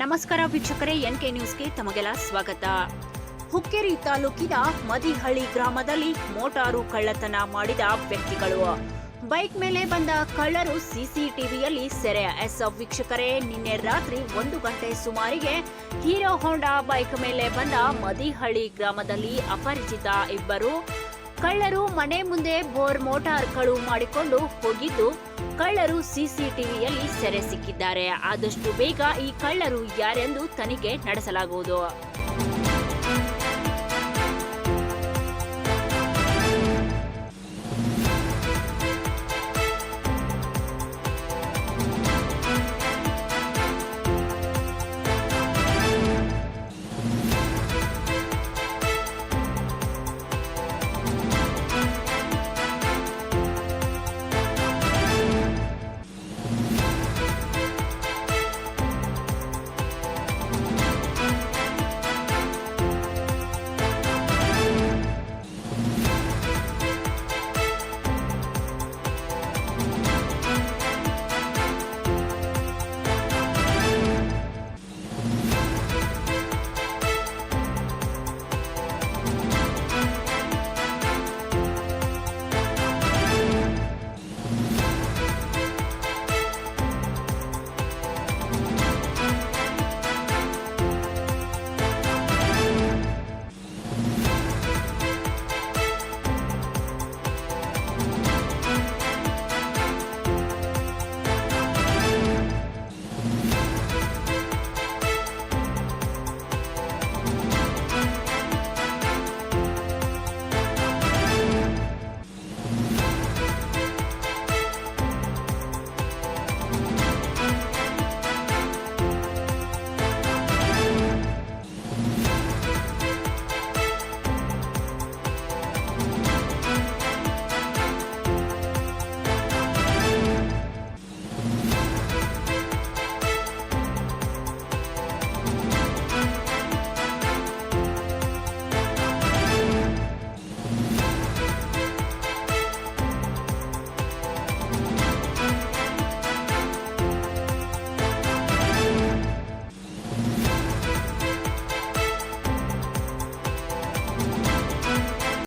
ನಮಸ್ಕಾರ ವೀಕ್ಷಕರೇ, ಎನ್ಕೆ ನ್ಯೂಸ್ಗೆ ತಮಗೆಲ್ಲ ಸ್ವಾಗತ. ಹುಕ್ಕೇರಿ ತಾಲೂಕಿನ ಮದಿಹಳ್ಳಿ ಗ್ರಾಮದಲ್ಲಿ ಮೋಟಾರು ಕಳ್ಳತನ ಮಾಡಿದ ವ್ಯಕ್ತಿಗಳು. ಬೈಕ್ ಮೇಲೆ ಬಂದ ಕಳ್ಳರು ಸಿಸಿಟಿವಿಯಲ್ಲಿ ಸೆರೆ ಎಸ್ ವೀಕ್ಷಕರೇ, ನಿನ್ನೆ ರಾತ್ರಿ ಒಂದು ಗಂಟೆ ಸುಮಾರಿಗೆ ಹೀರೋ ಹೋಂಡಾ ಬೈಕ್ ಮೇಲೆ ಬಂದ ಮದಿಹಳ್ಳಿ ಗ್ರಾಮದಲ್ಲಿ ಅಪರಿಚಿತ ಇಬ್ಬರು. ಕಳ್ಳರು ಮನೆ ಮುಂದೆ ಬೋರ್ ಮೋಟಾರ್ ಕಳು ಮಾಡಿಕೊಂಡು ಹೋಗಿದ್ದು ಕಳ್ಳರು ಸಿಸಿಟಿವಿಯಲ್ಲಿ ಸೆರೆ ಸಿಕ್ಕಿದ್ದಾರೆ. ಆದಷ್ಟು ಬೇಗ ಈ ಕಳ್ಳರು ಯಾರೆಂದು ತನಿಖೆ ನಡೆಸಲಾಗುವುದು.